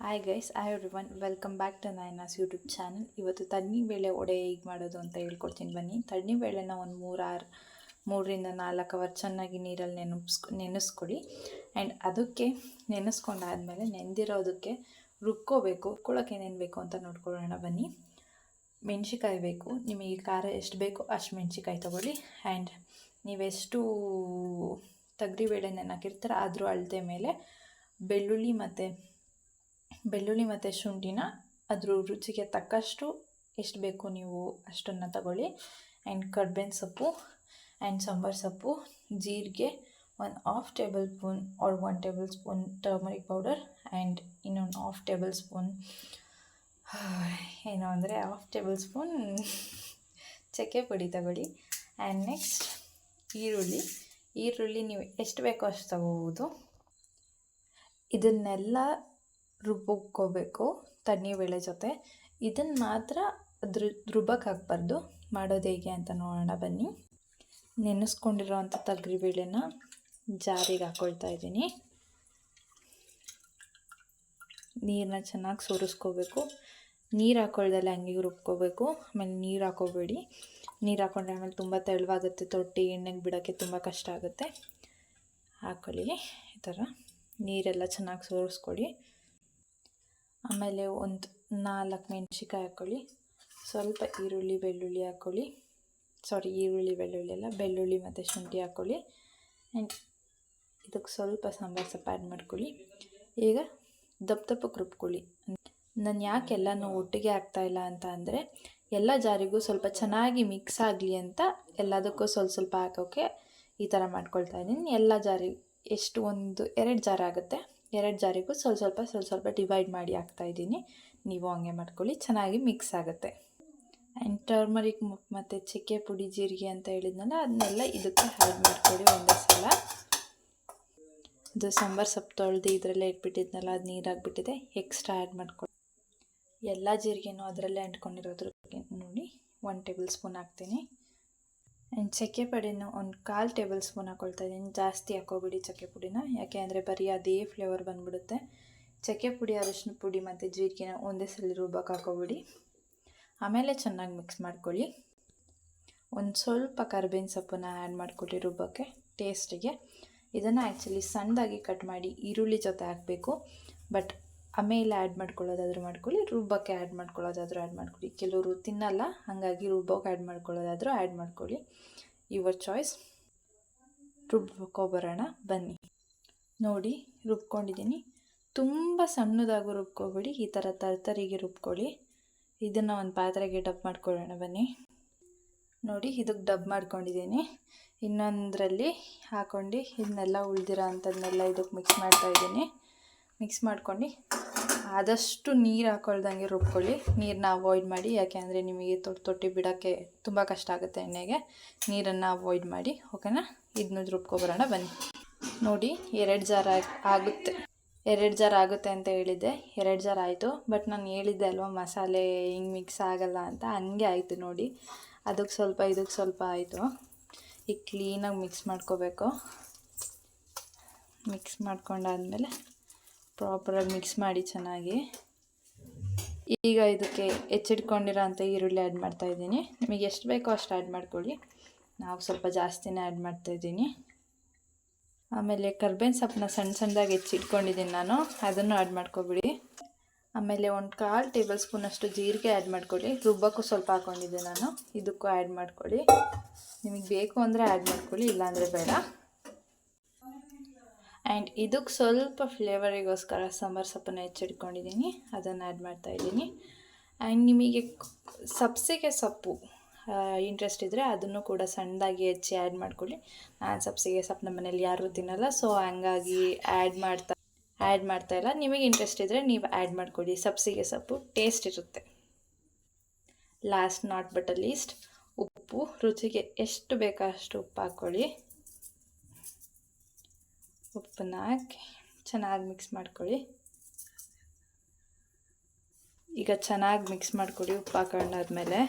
Hi guys hi everyone welcome back to Naina's YouTube channel ಇವತ್ತು ತಣ್ಣಿ ಬೇಳೆ ಒಡೆ ಹೇಗೆ ಮಾಡೋದು ಅಂತ ಹೇಳ್ಕೊಡ್ತೀನಿ ಬನ್ನಿ. ತಣ್ಣಿ ಬೇಳೆನ ಒಂದು ಮೂರಾರು ಮೂರರಿಂದ ನಾಲ್ಕು ಅವರ್ ಚೆನ್ನಾಗಿ ನೀರಲ್ಲಿ ನೆನಪಿಸ್ಕೊ, ನೆನೆಸ್ಕೊಡಿ. ಆ್ಯಂಡ್ ಅದಕ್ಕೆ ನೆನೆಸ್ಕೊಂಡಾದಮೇಲೆ ನೆಂದಿರೋದಕ್ಕೆ ರುಬ್ಕೋಬೇಕು. ರುಬ್ಕೊಳ್ಳೋಕೆ ಏನೇನು ಬೇಕು ಅಂತ ನೋಡ್ಕೊಳ್ಳೋಣ ಬನ್ನಿ. ಮೆಣಸಿಕಾಯಿ ಬೇಕು. ನಿಮಗೆ ಖಾರ ಎಷ್ಟು ಬೇಕೋ ಅಷ್ಟು ಮೆಣ್ಸಿಕಾಯಿ ತೊಗೊಳ್ಳಿ. ಆ್ಯಂಡ್ ನೀವೆಷ್ಟು ತೊಗರಿಬೇಳೆ ನೆನಕಿರ್ತಾರೆ ಅದ್ರ ಅಳತೆ ಮೇಲೆ. ಬೆಳ್ಳುಳ್ಳಿ ಮತ್ತು ಬೆಳ್ಳುಳ್ಳಿ ಮತ್ತು ಶುಂಠಿನ ಅದ್ರ ರುಚಿಗೆ ತಕ್ಕಷ್ಟು ಎಷ್ಟು ಬೇಕು ನೀವು ಅಷ್ಟನ್ನು ತಗೊಳ್ಳಿ. ಆ್ಯಂಡ್ ಕರ್ಬೇವಿನ ಸೊಪ್ಪು ಆ್ಯಂಡ್ ಸಾಂಬಾರು ಸೊಪ್ಪು, ಜೀರಿಗೆ one half tablespoon or one tablespoon turmeric powder and ಇನ್ನೊಂದು ಹಾಫ್ ಟೇಬಲ್ ಸ್ಪೂನ್ ಏನು ಅಂದರೆ ಹಾಫ್ ಟೇಬಲ್ ಸ್ಪೂನ್ ಚಕ್ಕೆ ಪುಡಿ ತಗೊಳ್ಳಿ. ಆ್ಯಂಡ್ ನೆಕ್ಸ್ಟ್ ಈರುಳ್ಳಿ. ಈರುಳ್ಳಿ ನೀವು ಎಷ್ಟು ಬೇಕೋ ಅಷ್ಟು ತಗೋಬೋದು. ಇದನ್ನೆಲ್ಲ ರುಬ್ಕೋಬೇಕು ತಣ್ಣೀರ್ಬೇಳೆ ಜೊತೆ. ಇದನ್ನು ಮಾತ್ರ ಅದ್ರ ರುಬ್ಬಕ್ಕೆ ಮಾಡೋದು ಹೇಗೆ ಅಂತ ನೋಡೋಣ ಬನ್ನಿ. ನೆನೆಸ್ಕೊಂಡಿರೋವಂಥ ತೊಗರಿಬೇಳೆನ ಜಾರಿಗೆ ಹಾಕ್ಕೊಳ್ತಾ ಇದ್ದೀನಿ. ನೀರನ್ನ ಚೆನ್ನಾಗಿ ಸೋರಿಸ್ಕೋಬೇಕು. ನೀರು ಹಾಕ್ಕೊಳ್ದಲ್ಲ ಹಂಗೆ ರುಬ್ಕೋಬೇಕು. ಆಮೇಲೆ ನೀರು ಹಾಕೋಬೇಡಿ. ನೀರು ಹಾಕೊಂಡ್ರೆ ಆಮೇಲೆ ತುಂಬ ತೆಳುವಾಗುತ್ತೆ. ತೊಟ್ಟಿ, ಎಣ್ಣೆಗೆ ಬಿಡೋಕ್ಕೆ ತುಂಬ ಕಷ್ಟ ಆಗುತ್ತೆ. ಹಾಕ್ಕೊಳ್ಳಿ ಈ ಥರ ನೀರೆಲ್ಲ ಚೆನ್ನಾಗಿ ಸೋರಿಸ್ಕೊಳ್ಳಿ ಆಮೇಲೆ ಒಂದು ನಾಲ್ಕು ಮೆಣಸಿಕಾಯಿ ಹಾಕ್ಕೊಳ್ಳಿ. ಸ್ವಲ್ಪ ಈರುಳ್ಳಿ, ಬೆಳ್ಳುಳ್ಳಿ ಹಾಕ್ಕೊಳ್ಳಿ. ಸಾರಿ ಈರುಳ್ಳಿ, ಬೆಳ್ಳುಳ್ಳಿ ಎಲ್ಲ ಬೆಳ್ಳುಳ್ಳಿ ಮತ್ತು ಶುಂಠಿ ಹಾಕ್ಕೊಳ್ಳಿ. ಆ್ಯಂಡ್ ಇದಕ್ಕೆ ಸ್ವಲ್ಪ ಸಾಂಬಾರು ಸೊಪ್ಪು ಆ್ಯಡ್ ಮಾಡ್ಕೊಳ್ಳಿ. ಈಗ ದಪ್ಪ ದಪ್ಪಕ್ಕೆ ರುಬ್ಕೊಳ್ಳಿ. ನಾನು ಯಾಕೆ ಎಲ್ಲನೂ ಒಟ್ಟಿಗೆ ಹಾಕ್ತಾಯಿಲ್ಲ ಅಂತ ಅಂದರೆ, ಎಲ್ಲ ಜಾರಿಗೂ ಸ್ವಲ್ಪ ಚೆನ್ನಾಗಿ ಮಿಕ್ಸ್ ಆಗಲಿ ಅಂತ ಎಲ್ಲದಕ್ಕೂ ಸ್ವಲ್ಪ ಸ್ವಲ್ಪ ಹಾಕೋಕ್ಕೆ ಈ ಥರ ಮಾಡ್ಕೊಳ್ತಾ ಇದ್ದೀನಿ. ಎಲ್ಲ ಜಾರಿ, ಎಷ್ಟು ಒಂದು, ಎರಡು ಜಾರ್ ಆಗುತ್ತೆ. ಎರಡು ಜಾರಿಗೂ ಸ್ವಲ್ಪ ಸ್ವಲ್ಪ ಸ್ವಲ್ಪ ಸ್ವಲ್ಪ ಡಿವೈಡ್ ಮಾಡಿ ಹಾಕ್ತಾಯಿದ್ದೀನಿ ನೀವು ಹಂಗೆ ಮಾಡ್ಕೊಳ್ಳಿ, ಚೆನ್ನಾಗಿ ಮಿಕ್ಸ್ ಆಗುತ್ತೆ. ಆ್ಯಂಡ್ ಟರ್ಮರಿಕ್ ಮತ್ತು ಚಕ್ಕೆ ಪುಡಿ, ಜೀರಿಗೆ ಅಂತ ಹೇಳಿದ್ನಲ್ಲ, ಅದನ್ನೆಲ್ಲ ಇದಕ್ಕೆ ಆ್ಯಡ್ ಮಾಡ್ಕೊಳ್ಳಿ ಒಂದೇ ಸಲ. ಇದು ಸಾಂಬಾರು ಸೊಪ್ಪು ತೊಳೆದು ಇದರಲ್ಲೇ ಇಟ್ಬಿಟ್ಟಿದ್ನಲ್ಲ, ಅದು ನೀರಾಗಿಬಿಟ್ಟಿದೆ ಎಕ್ಸ್ಟ್ರಾ ಆ್ಯಡ್ ಮಾಡ್ಕೊಳ್ಳಿ. ಎಲ್ಲ ಜೀರಿಗೆನೂ ಅದರಲ್ಲೇ ಅಂಟ್ಕೊಂಡಿರೋದ್ರ ನೋಡಿ ಒನ್ ಟೇಬಲ್ ಸ್ಪೂನ್ ಹಾಕ್ತೀನಿ. ಆ್ಯಂಡ್ ಚಕ್ಕೆ ಪುಡಿನ ಒಂದು ಕಾಲು ಟೇಬಲ್ ಸ್ಪೂನ್ ಹಾಕ್ಕೊಳ್ತಾ ಇದ್ದೀನಿ. ಜಾಸ್ತಿ ಹಾಕೋಬಿಡಿ ಚಕ್ಕೆ ಪುಡಿನ. ಯಾಕೆ ಅಂದರೆ ಬರೀ ಅದೇ ಫ್ಲೇವರ್ ಬಂದುಬಿಡುತ್ತೆ. ಚಕ್ಕೆ ಪುಡಿ, ಅರಿಶಿನ ಪುಡಿ ಮತ್ತು ಜೀರಿಗೆನ ಒಂದೇ ಸಲ ರುಬ್ಬಕ್ಕೆ ಹಾಕೋಬಿಡಿ. ಆಮೇಲೆ ಚೆನ್ನಾಗಿ ಮಿಕ್ಸ್ ಮಾಡ್ಕೊಳ್ಳಿ. ಒಂದು ಸ್ವಲ್ಪ ಕರ್ಬೇವಿನ ಸೊಪ್ಪನ್ನು ಆ್ಯಡ್ ಮಾಡ್ಕೊಳ್ಳಿ ರುಬ್ಬಕ್ಕೆ ಟೇಸ್ಟಿಗೆ ಇದನ್ನು ಆ್ಯಕ್ಚುಲಿ ಸಣ್ಣದಾಗಿ ಕಟ್ ಮಾಡಿ ಈರುಳ್ಳಿ ಜೊತೆ ಹಾಕಬೇಕು. ಬಟ್ ಆಮೇಲೆ ಆ್ಯಡ್ ಮಾಡ್ಕೊಳ್ಳೋದಾದ್ರೂ ಮಾಡ್ಕೊಳ್ಳಿ ರುಬ್ಬಕ್ಕೆ ಆ್ಯಡ್ ಮಾಡ್ಕೊಳ್ಳೋದಾದರೂ ಆ್ಯಡ್ ಮಾಡ್ಕೊಳ್ಳಿ. ಕೆಲವರು ತಿನ್ನಲ್ಲ, ಹಾಗಾಗಿ ರುಬ್ಬೋಕೆ ಆ್ಯಡ್ ಮಾಡ್ಕೊಳ್ಳೋದಾದರೂ ಆ್ಯಡ್ ಮಾಡ್ಕೊಳ್ಳಿ. ಯುವರ್ ಚಾಯ್ಸ್ ರುಬ್ಕೊಬರೋಣ ಬನ್ನಿ. ನೋಡಿ, ರುಬ್ಕೊಂಡಿದ್ದೀನಿ. ತುಂಬ ಸಣ್ಣದಾಗೂ ರುಬ್ಕೊಬೇಡಿ, ಈ ಥರ ತರ್ತರಿಗೆ ರುಬ್ಕೊಳ್ಳಿ. ಇದನ್ನು ಒಂದು ಪಾತ್ರೆಗೆ ಡಬ್ ಮಾಡ್ಕೊಳ್ಳೋಣ, ಬನ್ನಿ. ನೋಡಿ, ಇದಕ್ಕೆ ಡಬ್ ಮಾಡ್ಕೊಂಡಿದ್ದೀನಿ. ಇನ್ನೊಂದರಲ್ಲಿ ಹಾಕ್ಕೊಂಡು ಇದನ್ನೆಲ್ಲ ಉಳಿದಿರೋ ಅಂಥದ್ದನ್ನೆಲ್ಲ ಇದಕ್ಕೆ ಮಿಕ್ಸ್ ಮಾಡ್ತಾಯಿದ್ದೀನಿ ಮಿಕ್ಸ್ ಮಾಡ್ಕೊಂಡು ಆದಷ್ಟು ನೀರು ಹಾಕೊಳ್ದಂಗೆ ರುಬ್ಕೊಳ್ಳಿ. ನೀರನ್ನ ಅವಾಯ್ಡ್ ಮಾಡಿ ಯಾಕೆ ಅಂದರೆ ನಿಮಗೆ ತೊಟ್ಟು ತೊಟ್ಟಿ ಬಿಡೋಕ್ಕೆ ತುಂಬ ಕಷ್ಟ ಆಗುತ್ತೆ ಎಣ್ಣೆಗೆ. ನೀರನ್ನು ಅವಾಯ್ಡ್ ಮಾಡಿ, ಓಕೆನಾ? ಇದನ್ನ ರುಬ್ಕೊಬರೋಣ, ಬನ್ನಿ. ನೋಡಿ, ಎರಡು ಜಾರ ಆಗುತ್ತೆ. ಎರಡು ಜಾರ್ ಆಗುತ್ತೆ ಅಂತ ಹೇಳಿದ್ದೆ. ಎರಡು ಜಾರ್ ಆಯಿತು. ಬಟ್ ನಾನು ಹೇಳಿದ್ದೆ ಅಲ್ವಾ, ಮಸಾಲೆ ಹಿಂಗೆ ಮಿಕ್ಸ್ ಆಗಲ್ಲ ಅಂತ. ಹಂಗೆ ಆಯಿತು ನೋಡಿ. ಅದಕ್ಕೆ ಸ್ವಲ್ಪ ಇದಕ್ಕೆ ಸ್ವಲ್ಪ ಆಯಿತು. ಈಗ ಕ್ಲೀನಾಗಿ ಮಿಕ್ಸ್ ಮಾಡ್ಕೋಬೇಕು. ಮಿಕ್ಸ್ ಮಾಡ್ಕೊಂಡಾದ್ಮೇಲೆ ಪ್ರಾಪರಾಗಿ ಮಿಕ್ಸ್ ಮಾಡಿ ಚೆನ್ನಾಗಿ. ಈಗ ಇದಕ್ಕೆ ಹೆಚ್ಚಿಟ್ಕೊಂಡಿರೋ ಅಂಥ ಈರುಳ್ಳಿ ಆ್ಯಡ್ ಮಾಡ್ತಾಯಿದ್ದೀನಿ ನಿಮಗೆ ಎಷ್ಟು ಬೇಕೋ ಅಷ್ಟು ಆ್ಯಡ್ ಮಾಡ್ಕೊಳ್ಳಿ. ನಾವು ಸ್ವಲ್ಪ ಜಾಸ್ತಿನೇ ಆ್ಯಡ್ ಮಾಡ್ತಾಯಿದ್ದೀನಿ ಆಮೇಲೆ ಕರ್ಬೇವಿನ ಸೊಪ್ಪನ್ನ ಸಣ್ಣ ಸಣ್ಣದಾಗಿ ಹೆಚ್ಚಿಟ್ಕೊಂಡಿದ್ದೀನಿ ನಾನು. ಅದನ್ನು ಆ್ಯಡ್ ಮಾಡ್ಕೊಬಿಡಿ. ಆಮೇಲೆ ಒಂದು ಕಾಲು ಟೇಬಲ್ ಸ್ಪೂನ್ ಅಷ್ಟು ಜೀರಿಗೆ ಆ್ಯಡ್ ಮಾಡ್ಕೊಳ್ಳಿ. ರುಬ್ಬಕ್ಕೂ ಸ್ವಲ್ಪ ಹಾಕ್ಕೊಂಡಿದ್ದೆ ನಾನು. ಇದಕ್ಕೂ ಆ್ಯಡ್ ಮಾಡ್ಕೊಳ್ಳಿ. ನಿಮಗೆ ಬೇಕು ಅಂದರೆ ಆ್ಯಡ್ ಮಾಡ್ಕೊಳ್ಳಿ, ಇಲ್ಲಾಂದರೆ ಬೇಡ. ಆ್ಯಂಡ್ ಇದಕ್ಕೆ ಸ್ವಲ್ಪ ಫ್ಲೇವರಿಗೋಸ್ಕರ ಸಾಂಬಾರು ಸೊಪ್ಪನ್ನು ಹೆಚ್ಚಿಟ್ಕೊಂಡಿದ್ದೀನಿ. ಅದನ್ನು ಆ್ಯಡ್ ಮಾಡ್ತಾಯಿದ್ದೀನಿ ಆ್ಯಂಡ್ ನಿಮಗೆ ಸಬ್ಸಿಗೆ ಸೊಪ್ಪು ಇಂಟ್ರೆಸ್ಟ್ ಇದ್ದರೆ ಅದನ್ನು ಕೂಡ ಸಣ್ಣದಾಗಿ ಹೆಚ್ಚಿ ಆ್ಯಡ್ ಮಾಡ್ಕೊಳ್ಳಿ. ನಾನು ಸಬ್ಸಿಗೆ ಸೊಪ್ಪು ನಮ್ಮ ಮನೇಲಿ ಯಾರೂ ತಿನ್ನಲ್ಲ, ಸೊ ಹಂಗಾಗಿ ಆ್ಯಡ್ ಮಾಡ್ತಾ, ಆ್ಯಡ್ ಮಾಡ್ತಾಯಿಲ್ಲ ನಿಮಗೆ ಇಂಟ್ರೆಸ್ಟ್ ಇದ್ದರೆ ನೀವು ಆ್ಯಡ್ ಮಾಡ್ಕೊಳ್ಳಿ. ಸಬ್ಸಿಗೆ ಸೊಪ್ಪು ಟೇಸ್ಟ್ ಇರುತ್ತೆ. ಲಾಸ್ಟ್ ನಾಟ್ ಬಟ್ ಲೀಸ್ಟ್ ಉಪ್ಪು, ರುಚಿಗೆ ಎಷ್ಟು ಬೇಕೋ ಅಷ್ಟು ಉಪ್ಪು ಹಾಕ್ಕೊಳ್ಳಿ. ಉಪ್ಪನ್ನ ಹಾಕಿ ಚೆನ್ನಾಗಿ ಮಿಕ್ಸ್ ಮಾಡ್ಕೊಳ್ಳಿ. ಈಗ ಚೆನ್ನಾಗಿ ಮಿಕ್ಸ್ ಮಾಡ್ಕೊಳ್ಳಿ ಉಪ್ಪು ಹಾಕೊಂಡಾದ್ಮೇಲೆ.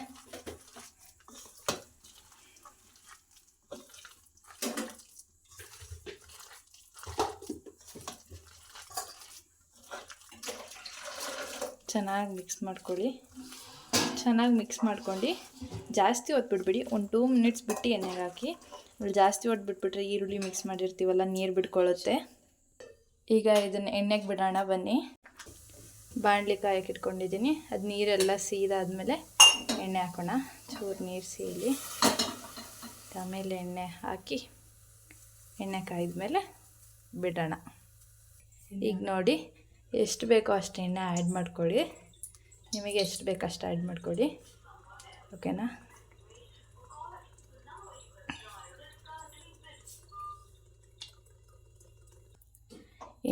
ಚೆನ್ನಾಗಿ ಮಿಕ್ಸ್ ಮಾಡ್ಕೊಳ್ಳಿ. ಚೆನ್ನಾಗಿ ಮಿಕ್ಸ್ ಮಾಡ್ಕೊಂಡು ಜಾಸ್ತಿ ಹೊತ್ತು ಬಿಡಬೇಡಿ ಒಂದು ಟೂ ಮಿನಿಟ್ಸ್ ಬಿಟ್ಟು ಎಣ್ಣೆಗೆ ಹಾಕಿ. ಆಮೇಲೆ ಜಾಸ್ತಿ ಹೊಟ್ಟು ಬಿಟ್ಬಿಟ್ರೆ ಈರುಳ್ಳಿ ಮಿಕ್ಸ್ ಮಾಡಿರ್ತೀವಲ್ಲ, ನೀರು ಬಿಟ್ಕೊಳ್ಳುತ್ತೆ ಈಗ ಇದನ್ನು ಎಣ್ಣೆಗೆ ಬಿಡೋಣ ಬನ್ನಿ. ಬಾಣಲಿ ಕಾಯಕ್ಕೆ ಇಟ್ಕೊಂಡಿದ್ದೀನಿ. ಅದು ನೀರೆಲ್ಲ ಸೀದಾದ್ಮೇಲೆ ಎಣ್ಣೆ ಹಾಕೋಣ. ಚೂರು ನೀರು ಸೀಲಿ ಆಮೇಲೆ ಎಣ್ಣೆ ಹಾಕಿ ಎಣ್ಣೆ ಕಾಯ್ದ್ಮೇಲೆ ಬಿಡೋಣ. ಈಗ ನೋಡಿ, ಎಷ್ಟು ಬೇಕೋ ಅಷ್ಟು ಎಣ್ಣೆ ಆ್ಯಡ್ ಮಾಡ್ಕೊಳ್ಳಿ. ನಿಮಗೆ ಎಷ್ಟು ಬೇಕೋ ಅಷ್ಟು ಆ್ಯಡ್ ಮಾಡ್ಕೊಳ್ಳಿ. ಓಕೆನಾ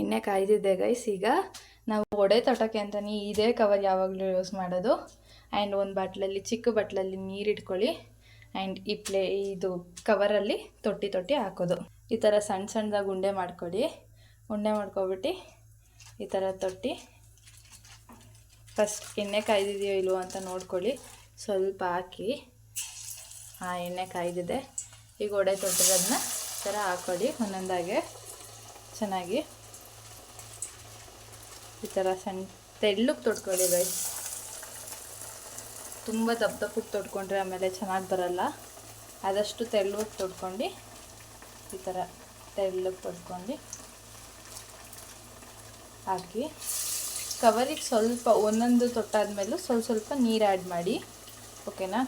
ಎಣ್ಣೆ ಕಾಯ್ದಿದ್ದೆ ಗೈಸ್ ಈಗ ನಾವು ಒಡೆ ತೊಟಕ್ಕೆ ಅಂತಲೇ ಇದೇ ಕವರ್ ಯಾವಾಗಲೂ ಯೂಸ್ ಮಾಡೋದು. ಆ್ಯಂಡ್ ಒಂದು ಬಾಟ್ಲಲ್ಲಿ, ಚಿಕ್ಕ ಬಾಟ್ಲಲ್ಲಿ ನೀರು ಇಟ್ಕೊಳ್ಳಿ. ಆ್ಯಂಡ್ ಈ ಪ್ಲೇ ಇದು ಕವರಲ್ಲಿ ತೊಟ್ಟಿ ತೊಟ್ಟಿ ಹಾಕೋದು. ಈ ಥರ ಸಣ್ಣ ಸಣ್ಣದಾಗಿ ಉಂಡೆ ಮಾಡ್ಕೊಳ್ಳಿ. ಉಂಡೆ ಮಾಡ್ಕೊಬಿಟ್ಟು ಈ ಥರ ತೊಟ್ಟಿ. ಫಸ್ಟ್ ಎಣ್ಣೆ ಕಾಯ್ದಿದೆಯೋ ಇಲ್ವೋ ಅಂತ ನೋಡ್ಕೊಳ್ಳಿ. ಸ್ವಲ್ಪ ಹಾಕಿ. ಆ ಎಣ್ಣೆ ಕಾಯ್ದಿದೆ. ಈಗ ಒಡೆ ತೊಟ್ಟಿರೋದನ್ನ ಈ ಥರ ಹಾಕೊಳ್ಳಿ ಒಂದೊಂದಾಗೆ. ಚೆನ್ನಾಗಿ ಈ ಥರ ಸಣ್ಣ ತೆಳ್ಳಗೆ ತೊಡ್ಕೊಳ್ಳಿ ಗೈಸ್ ತುಂಬ ದಪ್ಪ ದಪ್ಪಕ್ಕೆ ತೊಡ್ಕೊಂಡ್ರೆ ಆಮೇಲೆ ಚೆನ್ನಾಗಿ ಬರಲ್ಲ. ಆದಷ್ಟು ತೆಳ್ಳಗೆ ತೊಡ್ಕೊಂಡು ಈ ಥರ ತೆಳ್ಳಗೆ ತೊಡ್ಕೊಂಡು ಹಾಕಿ ಕವರಿಗೆ ಸ್ವಲ್ಪ ಒಂದೊಂದು ತೊಟ್ಟಾದ್ಮೇಲೂ ಸ್ವಲ್ಪ ಸ್ವಲ್ಪ ನೀರು ಆ್ಯಡ್ ಮಾಡಿ ಓಕೆನಾ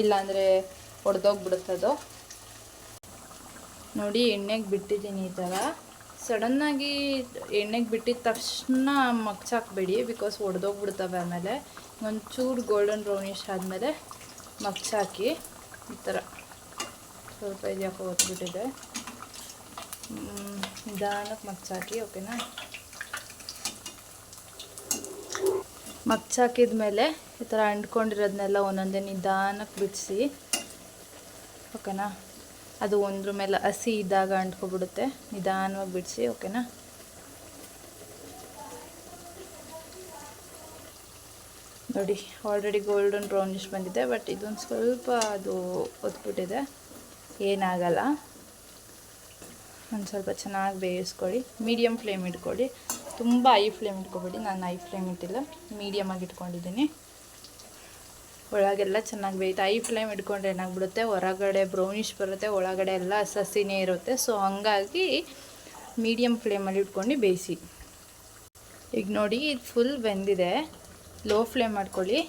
ಇಲ್ಲಾಂದರೆ ಒಡೆದೋಗ್ಬಿಡುತ್ತದು? ನೋಡಿ ಎಣ್ಣೆಗೆ ಬಿಟ್ಟಿದ್ದೀನಿ ಈ ಥರ. ಸಡನ್ನಾಗಿ ಎಣ್ಣೆಗೆ ಬಿಟ್ಟಿದ ತಕ್ಷಣ ಮಗ್ಚಾಕ್ಬೇಡಿ ಬಿಕಾಸ್ ಒಡೆದೋಗ್ಬಿಡ್ತವೆ ಆಮೇಲೆ. ಒಂಚೂರು ಗೋಲ್ಡನ್ ಬ್ರೌನಿಷ್ ಆದಮೇಲೆ ಮಗ್ಚಾಕಿ. ಈ ಥರ ಸ್ವಲ್ಪ ಇದು ಯಾಕೋ ಹೊತ್ಬಿಟ್ಟಿದೆ ನಿಧಾನಕ್ಕೆ ಮಗ್ಚಾಕಿ ಓಕೆನಾ ಮಗ್ಚಾಕಿದ ಮೇಲೆ ಈ ಥರ ಅಂಟ್ಕೊಂಡಿರೋದನ್ನೆಲ್ಲ ಒಂದೊಂದೇ ನಿಧಾನಕ್ಕೆ ಬಿಡಿಸಿ. ಓಕೆನಾ ಅದು ಒಂದ್ರ ಮೇಲೆ ಹಸಿ ಇದ್ದಾಗ ಅಂಟ್ಕೊಬಿಡುತ್ತೆ ನಿಧಾನವಾಗಿ ಬಿಡಿಸಿ ಓಕೆನಾ ನೋಡಿ ಆಲ್ರೆಡಿ ಗೋಲ್ಡನ್ ಬ್ರೌನಿಶ್ ಬಂದಿದೆ ಬಟ್ ಇದೊಂದು ಸ್ವಲ್ಪ ಅದು ಒತ್ಬಿಟ್ಟಿದೆ. ಏನಾಗಲ್ಲ. ಒಂದು ಸ್ವಲ್ಪ ಚೆನ್ನಾಗಿ ಬೇಯಿಸ್ಕೊಳ್ಳಿ. ಮೀಡಿಯಮ್ ಫ್ಲೇಮ್ ಇಟ್ಕೊಳ್ಳಿ. ತುಂಬ ಐ ಫ್ಲೇಮ್ ಇಟ್ಕೊಬೇಡಿ. ನಾನು ಐ ಫ್ಲೇಮ್ ಇಟ್ಟಿಲ್ಲ. ಮೀಡಿಯಮಾಗಿ ಇಟ್ಕೊಂಡಿದ್ದೀನಿ. ಒಳಗೆಲ್ಲ ಚೆನ್ನಾಗಿ ಬೇಯುತ್ತೆ ಐ ಫ್ಲೇಮ್ ಇಟ್ಕೊಂಡ್ರೆ ಏನಾಗ್ಬಿಡುತ್ತೆ? ಹೊರಗಡೆ ಬ್ರೌನಿಷ್ ಬರುತ್ತೆ, ಒಳಗಡೆ ಎಲ್ಲ ಸಸಿನೇ ಇರುತ್ತೆ. ಸೊ ಹಂಗಾಗಿ ಮೀಡಿಯಮ್ ಫ್ಲೇಮಲ್ಲಿ ಇಟ್ಕೊಂಡು ಬೇಯಿಸಿ. ಈಗ ನೋಡಿ, ಇದು ಫುಲ್ ಬೆಂದಿದೆ. ಲೋ ಫ್ಲೇಮ್ ಮಾಡ್ಕೊಳ್ಳಿ.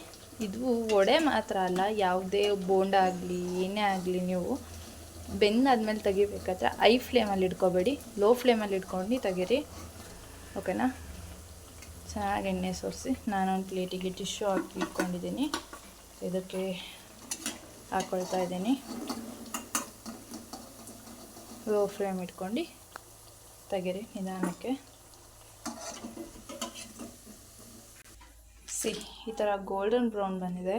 ಇದು ವಡೆ ಮಾತ್ರ ಅಲ್ಲ, ಯಾವುದೇ ಬೋಂಡ ಆಗಲಿ, ಏನೇ ಆಗಲಿ ನೀವು ಬೆಂದಾದ್ಮೇಲೆ ತೆಗಿಬೇಕಾದ್ರೆ ಐ ಫ್ಲೇಮಲ್ಲಿ ಇಟ್ಕೋಬೇಡಿ. ಲೋ ಫ್ಲೇಮಲ್ಲಿ ಇಟ್ಕೊಂಡು ತೆಗೀರಿ. ಓಕೆನಾ ಚೆನ್ನಾಗಿ ಎಣ್ಣೆ ಸೋರಿಸಿ. ನಾನೊಂದು ಪ್ಲೇಟಿಗೆ ಟಿಶ್ಯೂ ಹಾಕಿ ಇಟ್ಕೊಂಡಿದ್ದೀನಿ. ಇದಕ್ಕೆ ಹಾಕೊಳ್ತಾ ಇದ್ದೀನಿ. ಲೋ ಫ್ಲೇಮ್ ಇಟ್ಕೊಂಡು ತೆಗೀರಿ ನಿಧಾನಕ್ಕೆ. ಸಿ ಈ ಥರ ಗೋಲ್ಡನ್ ಬ್ರೌನ್ ಬಂದಿದೆ.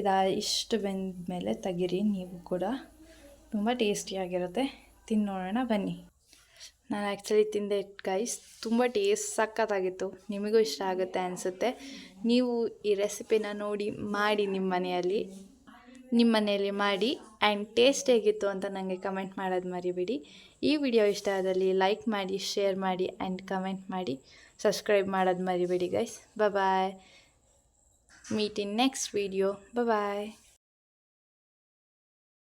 ಇದು ಇಷ್ಟು ಬೆಂದ ಮೇಲೆ ತೆಗೀರಿ ನೀವು ಕೂಡ. ತುಂಬ ಟೇಸ್ಟಿಯಾಗಿರುತ್ತೆ ತಿನ್ನೋಣ ಬನ್ನಿ. ನಾನು ಆ್ಯಕ್ಚುಲಿ ತಿಂದೆ ಗೈಸ್. ತುಂಬ ಟೇಸ್ಟ್ ಸಖತ್ತಾಗಿತ್ತು. ನಿಮಗೂ ಇಷ್ಟ ಆಗುತ್ತೆ ಅನಿಸುತ್ತೆ. ನೀವು ಈ ರೆಸಿಪಿನ ನೋಡಿ ಮಾಡಿ ನಿಮ್ಮ ಮನೆಯಲ್ಲಿ. ನಿಮ್ಮ ಮನೆಯಲ್ಲಿ ಮಾಡಿ ಆ್ಯಂಡ್ ಟೇಸ್ಟ್ ಹೇಗಿತ್ತು ಅಂತ ನನಗೆ ಕಮೆಂಟ್ ಮಾಡೋದು ಮರಿಬೇಡಿ. ಈ ವಿಡಿಯೋ ಇಷ್ಟ ಆದಲ್ಲಿ ಲೈಕ್ ಮಾಡಿ, ಶೇರ್ ಮಾಡಿ ಆ್ಯಂಡ್ ಕಮೆಂಟ್ ಮಾಡಿ. ಸಬ್ಸ್ಕ್ರೈಬ್ ಮಾಡೋದು ಮರಿಬೇಡಿ guys. Bye. Meet in next video. Bye.